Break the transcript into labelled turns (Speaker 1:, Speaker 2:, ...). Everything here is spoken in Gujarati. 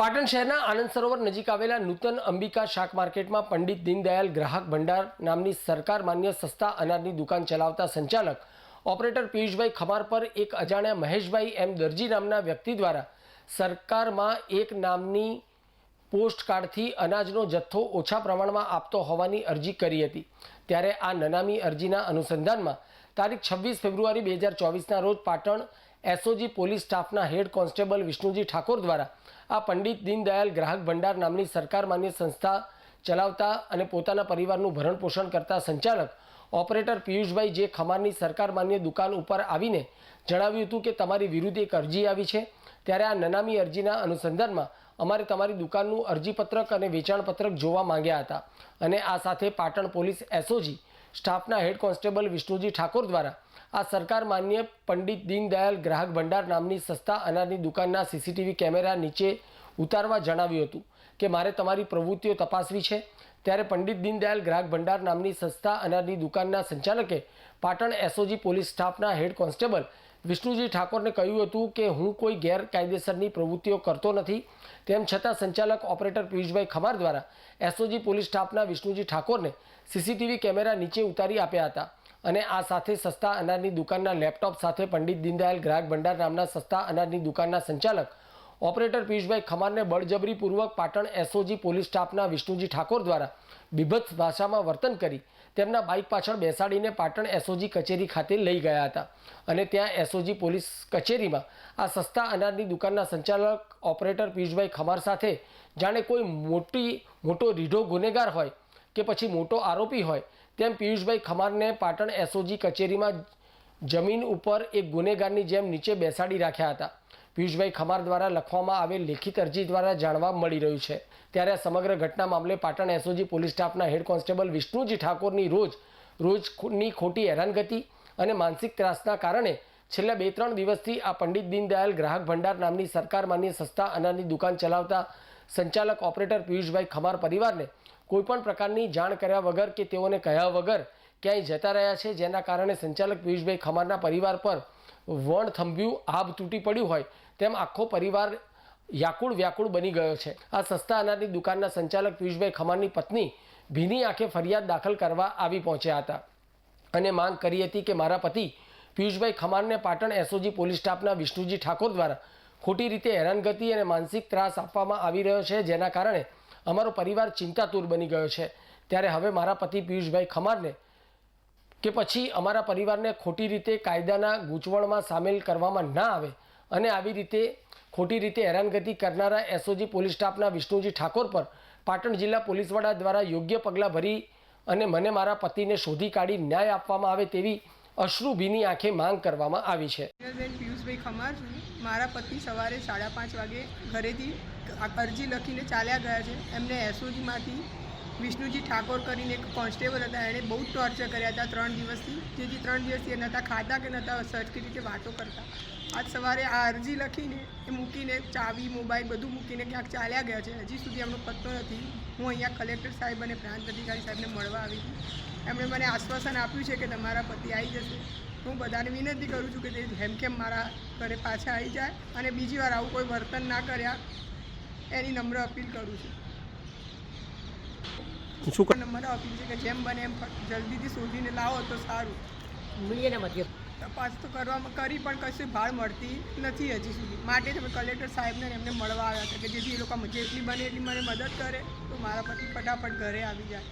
Speaker 1: પાટણ શહેરના આનંદ સરોવર નજીક આવેલા નૂતન અંબિકા શાક માર્કેટમાં પંડિત દીનદયાલ ગ્રાહક ભંડાર નામની સરકાર માન્ય સસ્તા અનાજની દુકાન ચલાવતા સંચાલક ઓપરેટર પિયુષભાઈ ખમાર પર એક અજાણ્યા મહેશભાઈ એમ દરજી નામના વ્યક્તિ દ્વારા સરકારમાં એક નામની પોસ્ટકાર્ડથી અનાજનો જથ્થો ઓછા પ્રમાણમાં આપતો હોવાની અરજી કરી હતી. ત્યારે આ નનામી અરજીના અનુસંધાનમાં તારીખ છવ્વીસ ફેબ્રુઆરી બે હજાર ચોવીસના રોજ પાટણ એસઓજી પોલીસ સ્ટાફના હેડ કોન્સ્ટેબલ વિષ્ણુજી ઠાકોર દ્વારા આ પંડિત દીનદયાલ ગ્રાહક ભંડાર નામની સરકાર માન્ય સંસ્થા ચલાવતા અને પોતાના પરિવારનું ભરણ પોષણ કરતા સંચાલક ઓપરેટર પિયુષભાઈ જે ખમારની સરકાર માન્ય દુકાન ઉપર આવીને જણાવ્યું હતું કે તમારી વિરુદ્ધ એક અરજી આવી છે, ત્યારે આ નનામી અરજીના અનુસંધાનમાં અમારે તમારી દુકાનનું અરજીપત્રક અને વેચાણપત્રક જોવા માંગ્યા હતા અને આ સાથે પાટણ પોલીસ એસઓજી સ્ટાફના હેડ કોન્સ્ટેબલ વિષ્ણુજી ઠાકોર દ્વારા આ સરકાર માન્ય પંડિત દીનદયાલ ગ્રાહક ભંડાર નામની સસ્તા અનાજની દુકાનના સીસીટીવી કેમેરા નીચે ઉતારવા જણાવ્યું હતું કે મારે તમારી પ્રવૃત્તિઓ તપાસવી છે. ત્યારે પંડિત દીનદયાલ ગ્રાહક ભંડાર નામની સસ્તા અનાજની દુકાનના સંચાલકે પાટણ એસઓજી પોલીસ સ્ટાફના હેડ કોન્સ્ટેબલ વિષ્ણુજી ઠાકોરને કહ્યું હતું કે હું કોઈ ગેરકાયદેસરની પ્રવૃત્તિઓ કરતો નથી. તેમ છતાં સંચાલક ઓપરેટર પિયુષભાઈ ખમાર દ્વારા એસઓજી પોલીસ સ્ટાફના વિષ્ણુજી ઠાકોરને સીસીટીવી કેમેરા નીચે ઉતારી આપ્યા હતા અને આ સાથે સસ્તા અનાજની દુકાનના લેપટોપ સાથે પંડિત દીનદયાલ ગ્રાહક ભંડાર નામના સસ્તા અનાજની દુકાનના સંચાલક ઓપરેટર પિયુષભાઈ ખમારને બળજબરીપૂર્વક પાટણ એસઓજી પોલીસ સ્ટાફના વિષ્ણુજી ઠાકોર દ્વારા બીભત્સ ભાષામાં વર્તન કરી તેમના બાઇક પાછળ બેસાડીને પાટણ એસઓજી કચેરી ખાતે લઈ ગયા હતા. અને ત્યાં એસઓજી પોલીસ કચેરીમાં આ સસ્તા અનાજની દુકાનના સંચાલક, ઓપરેટર પિયુષભાઈ ખમાર સાથે જાણે કોઈ મોટી, મોટો રીઢો ગુનેગાર હોય કે પછી મોટો આરોપી હોય તેમ પિયુષભાઈ ખમારને પાટણ એસઓજી કચેરીમાં જમીન ઉપર એક ગુનેગારની જેમ નીચે બેસાડી રાખ્યા હતા. પિયુષભાઈ ખમાર દ્વારા લખવામાં આવેલ લેખિત અરજી દ્વારા જાણવા મળી રહ્યું છે. ત્યારે આ સમગ્ર ઘટના મામલે પાટણ એસઓજી પોલીસ સ્ટાફના હેડ કોન્સ્ટેબલ વિષ્ણુજી ઠાકોરની રોજ, રોજની ખોટી હેરાનગતિ અને માનસિક ત્રાસના કારણે છેલ્લા બે ત્રણ દિવસથી આ પંડિત દીનદયાલ ગ્રાહક ભંડાર નામની સરકાર માન્ય સસ્તા અનાજની દુકાન ચલાવતા સંચાલક ઓપરેટર પિયુષભાઈ ખમાર પરિવારને કોઈપણ પ્રકારની જાણ કર્યા વગર કે તેઓને કહ્યા વગર ક્યાંય જતા રહ્યા છે, જેના કારણે સંચાલક પિયુષભાઈ ખમારના પરિવાર પર વણ થંભ્યું, આભ તૂટી પડ્યું હોય તેમ આખો પરિવાર યાકુળ વ્યાકુળ બની ગયો છે. આ સસ્તા અનાજની દુકાનના સંચાલક પિયુષભાઈ ખમારની પત્ની ભીની આંખે ફરિયાદ દાખલ કરવા આવી પહોંચ્યા હતા. અને માંગ કરી હતી કે મારા પતિ પિયુષભાઈ ખમારને પાટણ એસઓજી પોલીસ સ્ટાફના વિષ્ણુજી ઠાકોર દ્વારા ખોટી રીતે હેરાનગતિ અને માનસિક ત્રાસ આપવામાં આવી રહ્યો છે, જેના કારણે અમારો પરિવાર ચિંતાતુર બની ગયો છે. ત્યારે હવે મારા પતિ પિયુષભાઈ ખમારને કે પછી અમારા પરિવારને ખોટી રીતે કાયદાના ગૂંચવણમાં સામેલ કરવામાં ના આવે અને આવી રીતે ખોટી રીતે હેરાનગતિ કરનારા એસઓજી પોલીસ સ્ટાફના વિષ્ણુજી ઠાકોર પર પાટણ જિલ્લા પોલીસ વડા દ્વારા યોગ્ય પગલાં ભરી અને મને મારા પતિને શોધી કાઢી ન્યાય આપવામાં આવે તેવી અશ્રુભીની આંખે માંગ કરવામાં આવી છે.
Speaker 2: મારા પતિ સવારે સાડા પાંચ વાગે ઘરેથી અરજી લખીને ચાલ્યા ગયા છે. એમને એસઓજીમાંથી વિષ્ણુજી ઠાકોર કરીને એક કોન્સ્ટેબલ હતા. એણે બહુ ટોર્ચર કર્યા હતા ત્રણ દિવસથી. જેથી ત્રણ દિવસથી એ નહોતા ખાતા કે નહોતા સરખી રીતે વાતો કરતા. આજ સવારે આ અરજી લખીને એ મૂકીને ચાવી, મોબાઈલ બધું મૂકીને ક્યાંક ચાલ્યા ગયા છે. હજી સુધી એમનો પત્તો નથી. હું અહીંયા કલેક્ટર સાહેબ અને પ્રાંત અધિકારી સાહેબને મળવા આવી હતી એમણે મને આશ્વાસન આપ્યું છે કે તમારા પતિ આવી જશે. હું બધાને વિનંતી કરું છું કે તે હેમકેમ મારા ઘરે પાછા આવી જાય અને બીજી વાર આવું કોઈ વર્તન ના કર્યા, એની નમ્ર અપીલ કરું છું.
Speaker 1: શું
Speaker 2: નમ્ર અપીલ છે કે જેમ બને એમ જલ્દીથી શોધીને લાવો તો સારું.
Speaker 1: મીડિયાના મધ્ય
Speaker 2: તપાસ તો કરવામાં કરી પણ કશું ભાળ મળતી નથી હજી સુધી. માટે જ કલેક્ટર સાહેબને એમને મળવા આવ્યા હતા કે જેથી એ લોકો જેટલી બને એટલી મને મદદ કરે તો મારા પતિ ફટાફટ ઘરે આવી જાય.